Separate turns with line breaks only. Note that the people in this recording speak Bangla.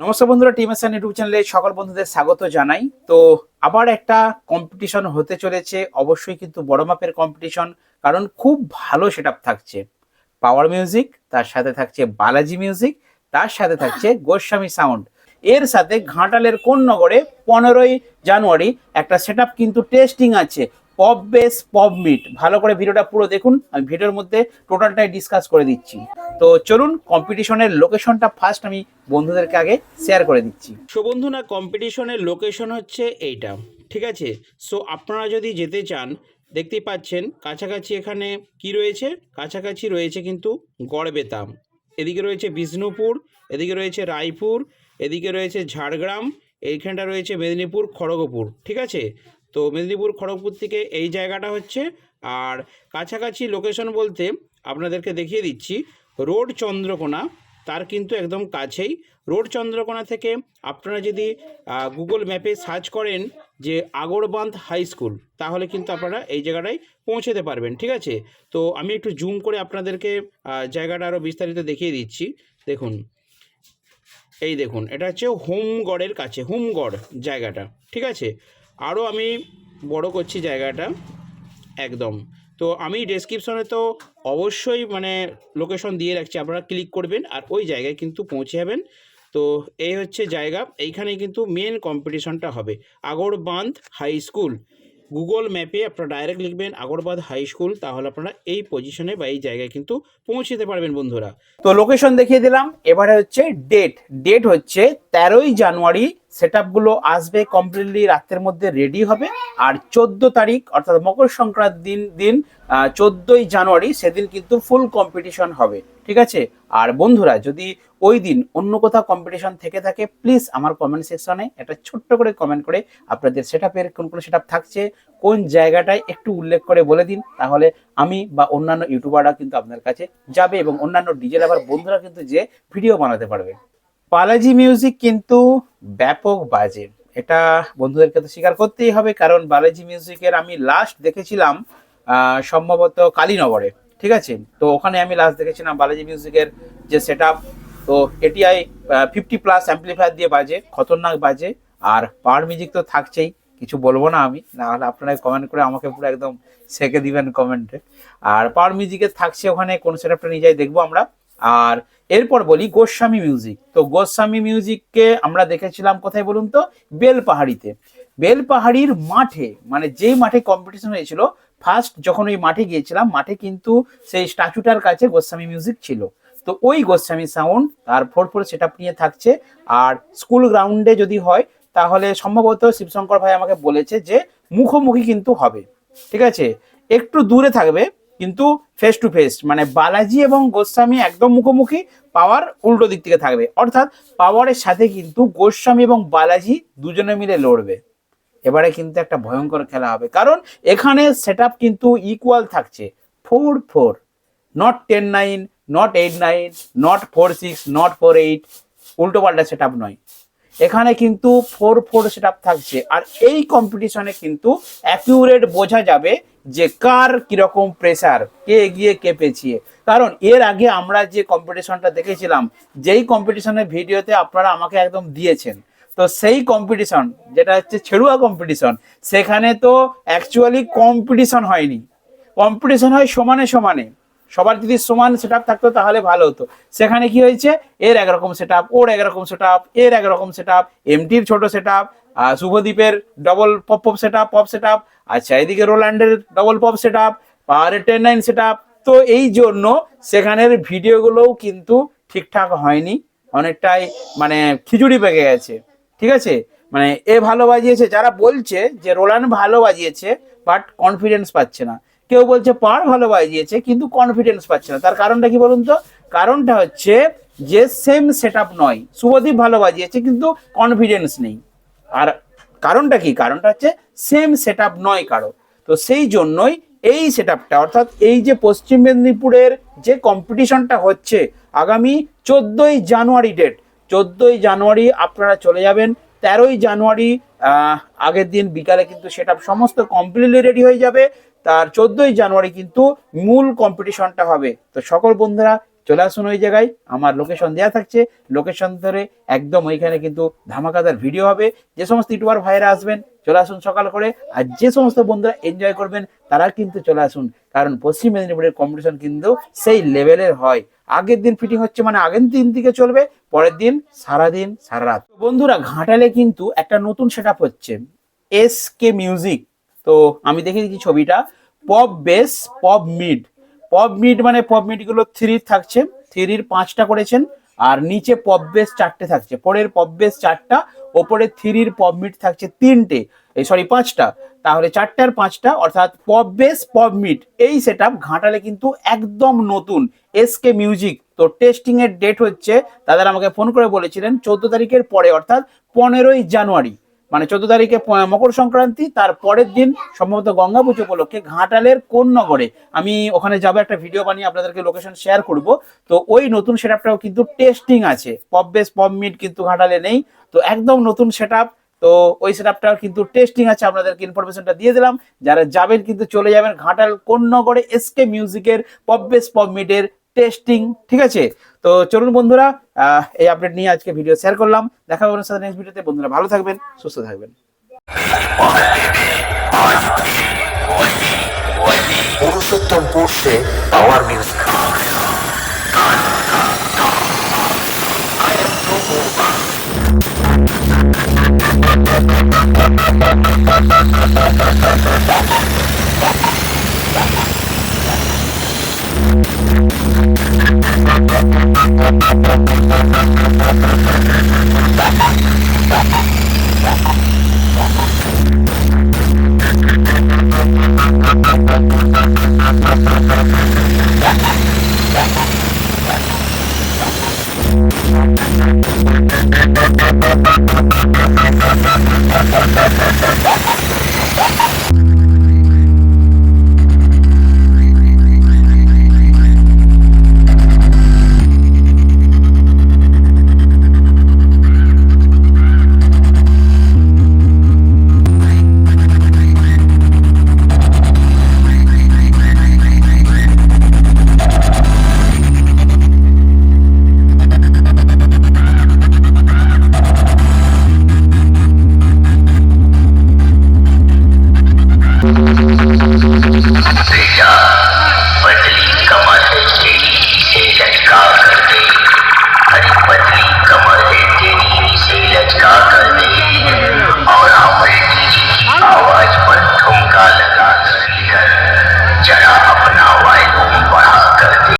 নমস্কার বন্ধুরা টিম এস ইউটিউব চ্যানেলে সকল বন্ধুদের স্বাগত জানাই। তো আবার একটা কম্পিটিশন হতে চলেছে। অবশ্যই কিন্তু বড় মাপের কম্পিটিশন কারণ খুব ভালো সেটআপ থাকছে। পাওয়ার মিউজিক তার সাথে থাকছে বালাজি মিউজিক তার সাথে থাকছে গোস্বামী সাউন্ড এর সাথে ঘাটালের কোন নগরে পনেরোই জানুয়ারি একটা সেটআপ কিন্তু টেস্টিং আছে। Pop bass, pop mid. ভালো করে ভিডিওটা পুরো দেখুন, আমি ভিডিওর মধ্যে টোটালটাই ডিসকাস করে দিচ্ছি। তো চলুন কম্পিটিশনের লোকেশনটা ফার্স্ট আমি বন্ধুদেরকে আগে শেয়ার করে দিচ্ছি। সো বন্ধুরা কম্পিটিশনের লোকেশন হচ্ছে এইটা, ঠিক আছে? সো আপনারা যদি যেতে চান, দেখতেই পাচ্ছেন, কাছাকাছি এখানে কি রয়েছে? কাছাকাছি রয়েছে কিন্তু গড়বেতাম এদিকে রয়েছে বিষ্ণুপুর, এদিকে রয়েছে রায়পুর, এদিকে রয়েছে ঝাড়গ্রাম এইখানটা রয়েছে মেদিনীপুর খড়গপুর, ঠিক আছে? তো মেদিনীপুর খড়গপুর থেকে এই জায়গাটা হচ্ছে, আর কাছাকাছি লোকেশন বলতে আপনাদেরকে দেখিয়ে দিচ্ছি, রোড চন্দ্রকোনা, তার কিন্তু একদম কাছেই। রোড চন্দ্রকোনা থেকে আপনারা যদি গুগল ম্যাপে সার্চ করেন যে আগরবান্ধ হাই স্কুল তাহলে কিন্তু আপনারা এই জায়গাটায় পৌঁছতে পারবেন, ঠিক আছে? তো আমি একটু জুম করে আপনাদেরকে জায়গাটা আরও বিস্তারিত দেখিয়ে দিচ্ছি, দেখুন। এই দেখুন, এটা হচ্ছে হোমগড়ের কাছে, হোমগড় জায়গাটা, ঠিক আছে? আরও আমি বড় করছি জায়গাটা, একদম। তো আমি ডেসক্রিপশনে তো অবশ্যই মানে লোকেশন দিয়ে রাখছি, আপনারা ক্লিক করবেন আর ওই জায়গায় কিন্তু পৌঁছে যাবেন। তো এই হচ্ছে জায়গা এইখানে কিন্তু মেন কম্পিটিশনটা হবে আগর বাঁধ হাই স্কুল গুগল ম্যাপে আপনারা ডাইরেক্ট লিখবেন আগরবাদ হাই স্কুল তাহলে আপনারা এই পজিশনে বা এই জায়গায় কিন্তু পৌঁছতে পারবেন বন্ধুরা। তো লোকেশন দেখিয়ে দিলাম, এবারে হচ্ছে ডেট ডেট হচ্ছে তেরোই জানুয়ারি সেটগুলো আসবে কমপ্লিটলি রাতের মধ্যে রেডি হবে। আর চোদ্দ তারিখ, অর্থাৎ মকর সংক্রান্তির দিন দিন চোদ্দই জানুয়ারি, সেদিন কিন্তু ফুল কম্পিটিশন হবে। ঠিক আছে? আর বন্ধুরা, যদি ওই দিন অন্য কোথাও কম্পিটিশন থেকে থাকে প্লিজ আমার কমেন্ট সেকশনে একটা ছোট্ট করে কমেন্ট করে আপনাদের সেট আপের কোন কোন সেট থাকছে, কোন জায়গাটায় একটু উল্লেখ করে বলে দিন, তাহলে আমি বা অন্যান্য ইউটিউবাররা কিন্তু আপনার কাছে যাবে এবং অন্যান্য ডিজে লাভার বন্ধুরা কিন্তু যে ভিডিও বানাতে পারবে। বালাজি মিউজিক কিন্তু ব্যাপক বাজে। এটা বন্ধুদেরকে তো স্বীকার করতেই হবে, কারণ বালাজি মিউজিকের আমি লাস্ট দেখেছিলাম সম্ভবত কালীনগরে। ঠিক আছে? তো ওখানে আমি লাস্ট দেখেছিলাম বালাজি মিউজিকের যে সেট তো এটিআই ফিফটি প্লাস অ্যাম্পলিফায়ার দিয়ে বাজে, খতরনাক বাজে, আর পাওয়ার মিউজিক তো থাকছেই, কিছু বলব না আমি না হলে আপনারা কমেন্ট করে আমাকে পুরো একদম সেকে দিবেন কমেন্টে আর পাওয়ার মিউজিকের থাকছে ওখানে, কোন সেটআপটা নিয়ে যাই দেখব আমরা। আর এরপর বলি গোস্বামী মিউজিক তো গোস্বামী মিউজিককে আমরা দেখেছিলাম কোথায় বলুন তো? বেলপাহাড়িতে। বেলপাহাড়ির মাঠে মানে যেই মাঠে কম্পিটিশন হয়েছিল ফার্স্ট যখন ওই মাঠে গিয়েছিলাম, মাঠে কিন্তু সেই স্ট্যাচুটার কাছে গোস্বামী মিউজিক ছিল। তো ওই গোস্বামী সাউন্ড আর ফোর ফোর সেট নিয়ে থাকছে। আর স্কুল গ্রাউন্ডে যদি হয়, তাহলে সম্ভবত শিবশঙ্কর ভাই আমাকে বলেছে যে মুখোমুখি কিন্তু হবে। ঠিক আছে? একটু দূরে থাকবে, কিন্তু ফেস টু ফেস মানে বালাজি এবং গোস্বামী একদম মুখোমুখি পাওয়ার উল্টো দিক থেকে থাকবে। অর্থাৎ পাওয়ারের সাথে কিন্তু গোস্বামী এবং বালাজি দুজনে মিলে লড়বে। এবারে কিন্তু একটা ভয়ঙ্কর খেলা হবে। কারণ এখানে সেট কিন্তু ইকুয়াল থাকছে। Four four not ten nine not eight nine not four six not four eight উল্টো পাল্টা সেট নয়। এখানে কিন্তু ফোর ফোর সেট থাকছে। আর এই কম্পিটিশনে কিন্তু অ্যাকিউরেট বোঝা যাবে যে কার কীরকম প্রেসার কে এগিয়ে, কে পেছিয়ে। কারণ এর আগে আমরা যে কম্পিটিশনটা দেখেছিলাম, যেই কম্পিটিশনের ভিডিওতে আপনারা আমাকে একদম দিয়েছেন। তো সেই কম্পিটিশন যেটা হচ্ছে ছেড়ুয়া কম্পিটিশন সেখানে তো অ্যাকচুয়ালি কম্পিটিশন হয়নি। কম্পিটিশন হয় সমানে সমানে। সবার যদি সমান সেট থাকতো তাহলে ভালো হতো। সেখানে কি হয়েছে? এর একরকম সেট ওর একরকম সেট এর একরকম সেট এমটির ছোট set শুভদীপের double pop pop set pop set আচ্ছা এদিকে রোল্যান্ডের ডবল পপ সেট আপ পাওয়ারের টেন নাইন সেট তো এই জন্য সেখানের ভিডিওগুলোও কিন্তু ঠিকঠাক হয়নি। অনেকটাই মানে খিচুড়ি পেকে গেছে। ঠিক আছে? মানে এ ভালো বাজিয়েছে, যারা বলছে যে রোলান ভালো বাজিয়েছে বাট কনফিডেন্স পাচ্ছে না। কেউ বলছে পার ভালো বাজিয়েছে, কিন্তু কনফিডেন্স পাচ্ছে না। তার কারণটা কি বলুন তো? কারণটা হচ্ছে যে সেম সেট নয়। শুভদীপ ভালো বাজিয়েছে, কিন্তু কনফিডেন্স নেই। আর কারণটা কি? কারণটা হচ্ছে সেম সেট নয় কারও। তো সেই জন্যই এই সেট অর্থাৎ এই যে পশ্চিম মেদিনীপুরের যে কম্পিটিশনটা হচ্ছে, আগামী চোদ্দোই জানুয়ারি ডেট চোদ্দোই জানুয়ারি আপনারা চলে যাবেন, তেরোই জানুয়ারি আগের দিন বিকালে কিন্তু সেটা সমস্ত কমপ্লিটলি রেডি হয়ে যাবে। তার চোদ্দই জানুয়ারি কিন্তু মূল কম্পিটিশনটা হবে। তো সকল বন্ধুরা চলে আসুন ওই জায়গায়। আমার লোকেশন দেওয়া থাকছে। লোকেশন ধরে একদম ওইখানে কিন্তু ধামাকাদার ভিডিও হবে। যে সমস্ত ইউটিউবার ভাইরা আসবেন, চলে আসুন সকাল করে। আর যে সমস্ত বন্ধুরা এনজয় করবেন, তারা কিন্তু চলে আসুন। কারণ পশ্চিম মেদিনীপুরের কম্পিটিশন কিন্তু সেই লেভেলের হয়। আগের দিন ফিটিং হচ্ছে মানে আগের দিন থেকে চলবে, পরের দিন সারাদিন সারা রাত বন্ধুরা, ঘাটালে কিন্তু একটা নতুন সেট হচ্ছে। এস কে মিউজিক তো আমি দেখে দিচ্ছি ছবিটা। Pop bass pop mid pop mid মানে পপ মিডগুলো থ্রির থাকছে, থ্রির পাঁচটা করেছেন, আর নিচে পপ বেস চারটে থাকছে। পরের পপ বেস চারটা, ওপরে থ্রির পপ মিড থাকছে তিনটে। এই সরি পাঁচটা। তাহলে চারটার পাঁচটা, অর্থাৎ পপ বেস এই সেট ঘাটালে কিন্তু একদম নতুন। এসকে মিউজিক তো টেস্টিং এর ডেট হচ্ছে তাদের আমাকে ফোন করে বলেছিলেন, চোদ্দ তারিখের পরে, অর্থাৎ পনেরোই জানুয়ারি। মানে চোদ্দ তারিখে মকর সংক্রান্তি, তার পরের দিন সম্ভবত গঙ্গা পুজো উপলক্ষে ঘাটালের কোন নগরে। আমি ওখানে যাব, একটা ভিডিও বানিয়ে আপনাদেরকে লোকেশন শেয়ার করব। তো ওই নতুন সেটআপটাও কিন্তু টেস্টিং আছে। পপ বেস, পপ মিট কিন্তু ঘাটালে নেই। তো একদম নতুন সেটআপ তো ওই সেটআপটাও কিন্তু টেস্টিং আছে, আপনাদেরকে ইনফরমেশনটা দিয়ে দিলাম। যারা যাবেন কিন্তু চলে যাবেন ঘাটাল কোন নগরে এসকে মিউজিকের পপ বেস, পপ মিটের টেস্টিং ঠিক আছে? তো চলুন বন্ধুরা এই আপডেট নিয়ে আজকে ভিডিও শেয়ার করলাম। দেখা হবে সাথে নেক্সট ভিডিওতে বন্ধুরা ভালো থাকবেন, সুস্থ থাকবেন।
Thank